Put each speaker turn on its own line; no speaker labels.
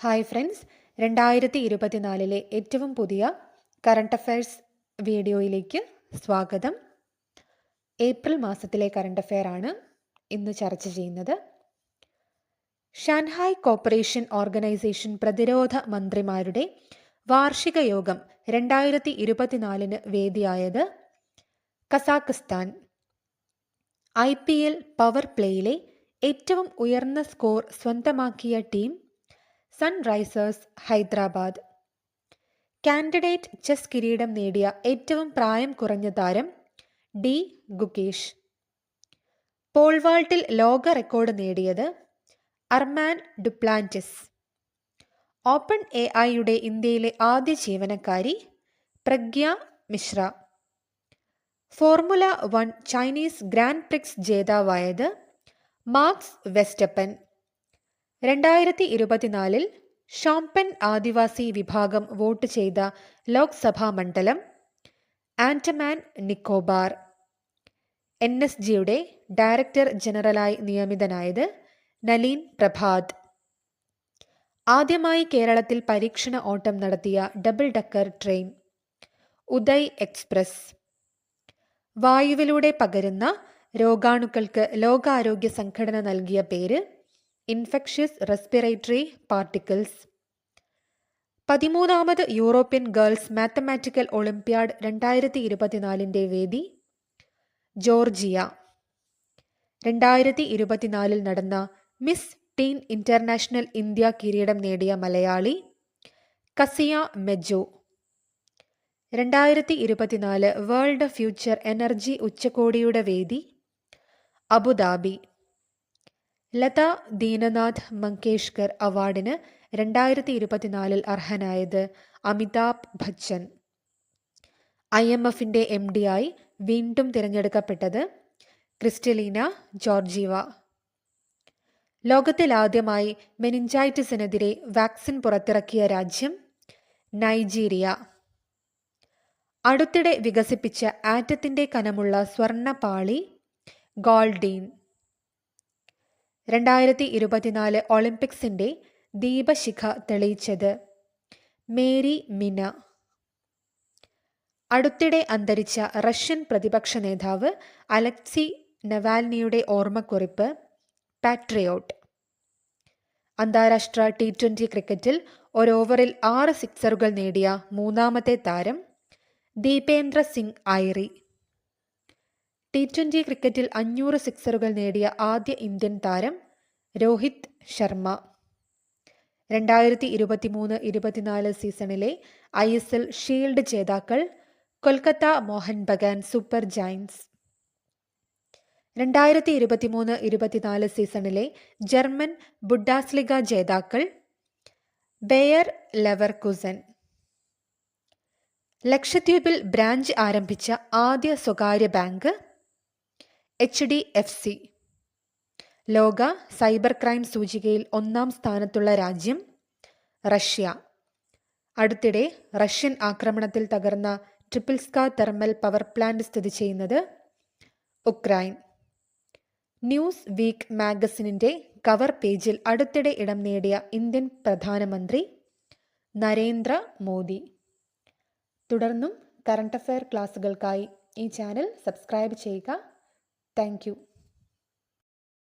Hi friends രണ്ടായിരത്തി ഇരുപത്തിനാലിലെ ഏറ്റവും പുതിയ കറണ്ട് അഫയേഴ്സ് വീഡിയോയിലേക്ക് സ്വാഗതം. ഏപ്രിൽ മാസത്തിലെ കറണ്ട് അഫെയർ ആണ് ഇന്ന് ചർച്ച ചെയ്യുന്നത്. ഷാൻഹായ് കോപ്പറേഷൻ ഓർഗനൈസേഷൻ പ്രതിരോധ മന്ത്രിമാരുടെ വാർഷിക യോഗം രണ്ടായിരത്തി ഇരുപത്തിനാലിന് വേദിയായത് Kazakhstan. I P L power പ്ലേയിലെ ഏറ്റവും ഉയർന്ന സ്കോർ സ്വന്തമാക്കിയ team Sunrisers Hyderabad. Candidate chess കിരീടം നേടിയ ഏറ്റവും പ്രായം കുറഞ്ഞ താരം ഡി. ഗുകേഷ്. പോൾവാൾട്ടിൽ ലോക റെക്കോർഡ് നേടിയത് അർമാൻ ഡുപ്ലാന്റിസ്. ഓപ്പൺ എ ഐയുടെ ഇന്ത്യയിലെ ആദ്യ ജീവനക്കാരി Pragya Mishra. Formula One Chinese Grand Prix ജേതാവായത് Max Verstappen. രണ്ടായിരത്തി ഇരുപത്തിനാലിൽ ഷോംപെൻ ആദിവാസി വിഭാഗം വോട്ട് ചെയ്ത ലോക്സഭാ മണ്ഡലം ആന്റമാൻ നിക്കോബാർ. എൻ എസ് ജിയുടെ ഡയറക്ടർ ജനറലായി നിയമിതനായത് നലീൻ പ്രഭാത്. ആദ്യമായി കേരളത്തിൽ പരീക്ഷണ ഓട്ടം നടത്തിയ double decker train Uday express. വായുവിലൂടെ പകരുന്ന രോഗാണുക്കൾക്ക് ലോകാരോഗ്യ സംഘടന നൽകിയ പേര് ഇൻഫെക്ഷ്യസ് റെസ്പിറേറ്ററി പാർട്ടിക്കിൾസ്. പതിമൂന്നാമത് യൂറോപ്യൻ ഗേൾസ് മാത്തമാറ്റിക്കൽ ഒളിമ്പ്യാഡ് രണ്ടായിരത്തി ഇരുപത്തിനാലിന്റെ വേദി ജോർജിയ. രണ്ടായിരത്തി ഇരുപത്തിനാലിൽ നടന്ന മിസ് ടീൻ ഇന്റർനാഷണൽ ഇന്ത്യ കിരീടം നേടിയ മലയാളി കസിയ മെജോ. രണ്ടായിരത്തി ഇരുപത്തിനാല് വേൾഡ് ഫ്യൂച്ചർ എനർജി ഉച്ചകോടിയുടെ വേദി അബുദാബി. ലത ദീനനാഥ് മങ്കേഷ്കർ അവാർഡിന് രണ്ടായിരത്തി ഇരുപത്തിനാലിൽ അർഹനായത് അമിതാഭ് ബച്ചൻ. ഐ എം എഫിന്റെ എം ഡി ആയി വീണ്ടും തിരഞ്ഞെടുക്കപ്പെട്ടത് ക്രിസ്റ്റലീന ജോർജീവ. ലോകത്തിലാദ്യമായി മെനിഞ്ചൈറ്റിസിനെതിരെ വാക്സിൻ പുറത്തിറക്കിയ രാജ്യം നൈജീരിയ. അടുത്തിടെ വികസിപ്പിച്ച ആറ്റത്തിന്റെ കനമുള്ള സ്വർണ പാളി ഗോൾഡീൻ. രണ്ടായിരത്തി ഇരുപത്തിനാല് ഒളിമ്പിക്സിന്റെ ദീപശിഖ തെളിയിച്ചത്. മേരി മിന. അടുത്തിടെ അന്തരിച്ച റഷ്യൻ പ്രതിപക്ഷ നേതാവ് അലക്സി നവാൽനിയുടെ ഓർമ്മക്കുറിപ്പ് പാട്രിയോട്ട്. അന്താരാഷ്ട്ര ടി ട്വന്റി ക്രിക്കറ്റിൽ ഒരു ഓവറിൽ ആറ് സിക്സറുകൾ നേടിയ മൂന്നാമത്തെ താരം ദീപേന്ദ്ര സിംഗ് ഐറി. ടി ട്വന്റി ക്രിക്കറ്റിൽ അഞ്ഞൂറ് സിക്സറുകൾ നേടിയ ആദ്യ ഇന്ത്യൻ താരം രോഹിത് ശർമ്മ. രണ്ടായിരത്തി ഇരുപത്തി മൂന്ന് ഇരുപത്തിനാല് സീസണിലെ ഐ എസ് എൽ ഷീൽഡ് ജേതാക്കൾ കൊൽക്കത്ത മോഹൻ ബഗാൻ സൂപ്പർ ജയൻസ്. രണ്ടായിരത്തി ഇരുപത്തി മൂന്ന് ഇരുപത്തിനാല് സീസണിലെ ജർമ്മൻ ബുഡാസ്ലിഗ ജേതാക്കൾ ബെയർ ലെവർ കുസൻ ലക്ഷദ്വീപിൽ ബ്രാഞ്ച് ആരംഭിച്ച ആദ്യ സ്വകാര്യ bank H D F C. ലോക സൈബർ ക്രൈം സൂചികയിൽ ഒന്നാം സ്ഥാനത്തുള്ള രാജ്യം റഷ്യ. അടുത്തിടെ റഷ്യൻ ആക്രമണത്തിൽ തകർന്ന ട്രിപ്പിൾസ്ക തെർമൽ പവർ പ്ലാന്റ് സ്ഥിതി ചെയ്യുന്നത് ഉക്രൈൻ. ന്യൂസ് വീക്ക് മാഗസിനിന്റെ കവർ പേജിൽ അടുത്തിടെ ഇടം നേടിയ ഇന്ത്യൻ പ്രധാനമന്ത്രി നരേന്ദ്ര മോദി. തുടർന്നും കറണ്ട് അഫയർ ക്ലാസുകൾക്കായി ഈ ചാനൽ സബ്സ്ക്രൈബ് ചെയ്യുക. താങ്ക്